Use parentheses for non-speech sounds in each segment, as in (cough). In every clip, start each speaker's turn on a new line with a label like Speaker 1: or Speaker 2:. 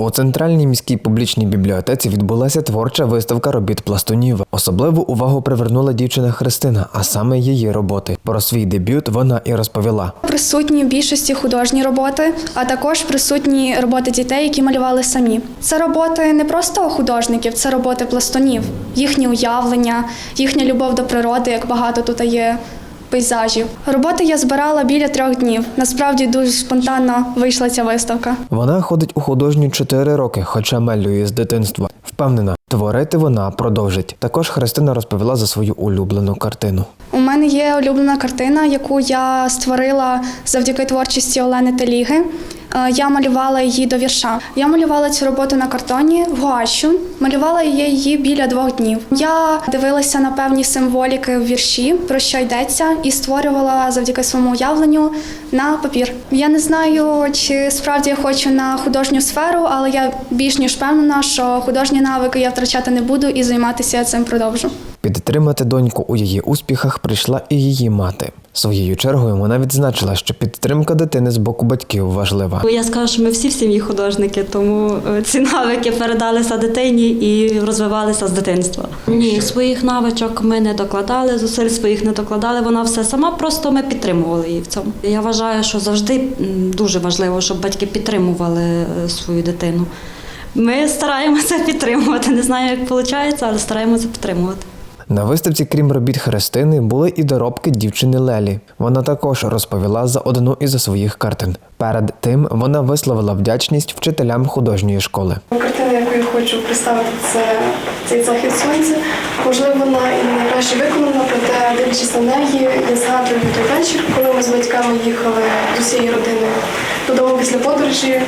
Speaker 1: У центральній міській публічній бібліотеці відбулася творча виставка робіт пластунів. Особливу увагу привернула дівчина Христина, а саме її роботи. Про свій дебют вона і розповіла.
Speaker 2: Присутні в більшості художні роботи, а також присутні роботи дітей, які малювали самі. Це роботи не просто художників, це роботи пластунів, їхні уявлення, їхня любов до природи, як багато тут є пейзажів. Роботи я збирала біля трьох днів. Насправді дуже спонтанно вийшла ця виставка.
Speaker 1: Вона ходить у художню чотири роки, хоча малює з дитинства. Впевнена, творити вона продовжить. Також Христина розповіла за свою улюблену картину.
Speaker 2: У мене є улюблена картина, яку я створила завдяки творчості Олени Теліги. Е, Я малювала її до вірша. Я малювала цю роботу на картоні в гуащу. Малювала її біля двох днів. Я дивилася на певні символіки в вірші, про що йдеться, і створювала завдяки своєму уявленню на папір. Я не знаю, чи справді я хочу на художню сферу, але я більш ніж впевнена, що художні навики я втрачати не буду і займатися цим продовжу.
Speaker 1: Підтримати доньку у її успіхах прийшла і її мати. Своєю чергою вона відзначила, що підтримка дитини з боку батьків важлива.
Speaker 3: Я скажу, що ми всі в сім'ї художники, тому е, ці навики передалися дитині і розвивалися з дитинства. Ні, своїх навичок ми не докладали, зусиль своїх не докладали. Вона все сама, просто ми підтримували її в цьому. Я вважаю, що завжди дуже важливо, щоб батьки підтримували е, свою дитину. Ми стараємося (laughs) підтримувати. Не знаю, як виходить, але стараємося підтримувати.
Speaker 1: На виставці, крім робіт Христини, були і доробки дівчини Лелі. Вона також розповіла за одну із своїх картин. Перед тим вона висловила вдячність вчителям художньої школи.
Speaker 4: Картина, яку я хочу представити, це цей захід сонця. Можливо, вона і не найкраще виконана, проте дивлячись на неї, я згадую той вечір, коли ми з батьками їхали з усією родиною додому після подорожі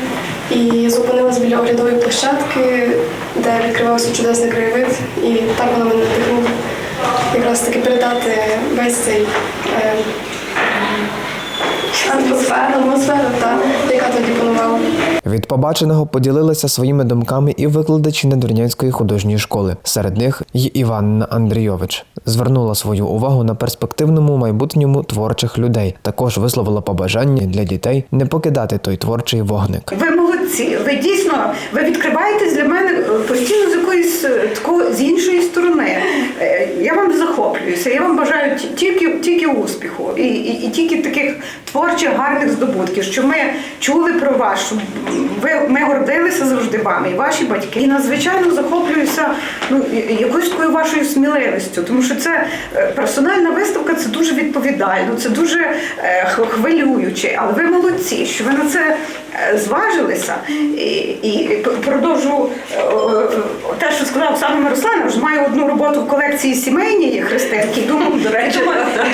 Speaker 4: і зупинилась біля оглядової площадки, де відкривався чудесний краєвид, і так вона мене надихнула якраз таки передати весь цей е, атмосферу, атмосферу, та, яка тоді панувала.
Speaker 1: Від побаченого поділилися своїми думками і викладачі Недорнянської художньої школи. Серед них й Іванна Андрійович звернула свою увагу на перспективному майбутньому творчих людей. Також висловила побажання для дітей не покидати той творчий вогник.
Speaker 5: Ви молодці. Ви дійсно ви відкриваєтесь для мене постійно з якоїсь е, такої з іншої захоплююся. Я вам бажаю тільки, тільки успіху і, і, і тільки таких творчих гарних здобутків, що ми чули про вас, що ви ми гордилися завжди вами, і ваші батьки. І надзвичайно захоплююся ну якоюсь такою вашою сміливістю, тому що це е, персональна виставка, це дуже відповідально, це дуже е, хвилююче. Але ви молодці, що ви на це е, зважилися. І, і продовжу те, що сказав Оксана Мирославовна, ж маю одну роботу в колекції сімейній Христинки. Думаю, до речі,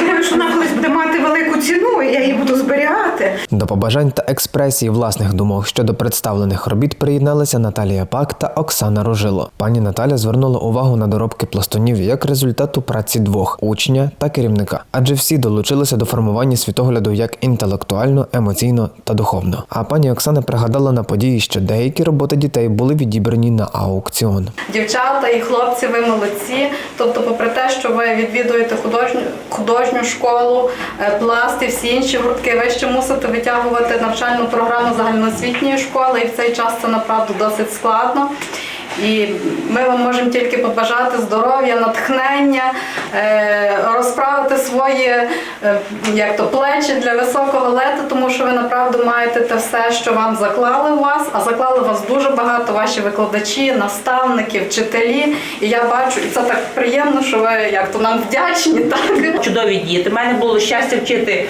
Speaker 5: думаю, що вона колись буде мати велику ціну, і я її буду зберігати.
Speaker 1: До побажань та експресії власних думок щодо представлених робіт приєдналися Наталія Пак та Оксана Рожило. Пані Наталя звернула увагу на доробки пластунів як результату праці двох учня та керівника, адже всі долучилися до формування світогляду як інтелектуально, емоційно та духовно. А пані Оксана пригадала на події, що деякі роботи дітей були відібрані на аукціон.
Speaker 6: Дівчата і хлопці, ви молодці. Тобто, попри те, що ви відвідуєте художню, художню школу, е, пласт і всі інші гуртки, ви ще мусите витягувати навчальну програму загальноосвітньої школи, і в цей час це направду досить складно. І ми вам можемо тільки побажати здоров'я, натхнення, е, розправити свої е, як то, плечі для високого лету, тому що ви направду маєте те все, що вам заклали у вас, а заклали у вас дуже багато ваші викладачі, наставники, вчителі. І я бачу, і це так приємно, що ви як то нам вдячні. Так?
Speaker 7: чудові діти. У мене було щастя вчити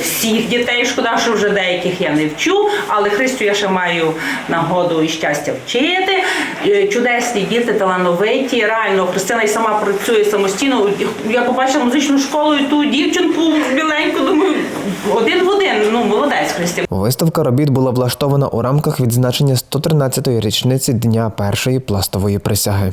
Speaker 7: всіх дітей. Шкода, що вже деяких я не вчу, але Христю я ще маю нагоду і щастя вчити. Е, Чудесні діти, талановиті. Реально, Христина і сама працює самостійно. Я побачила музичну школу і ту дівчинку біленьку, думаю, один в один. Ну, молодець Христя.
Speaker 1: Виставка робіт була влаштована у рамках відзначення 113-ї річниці дня першої пластової присяги.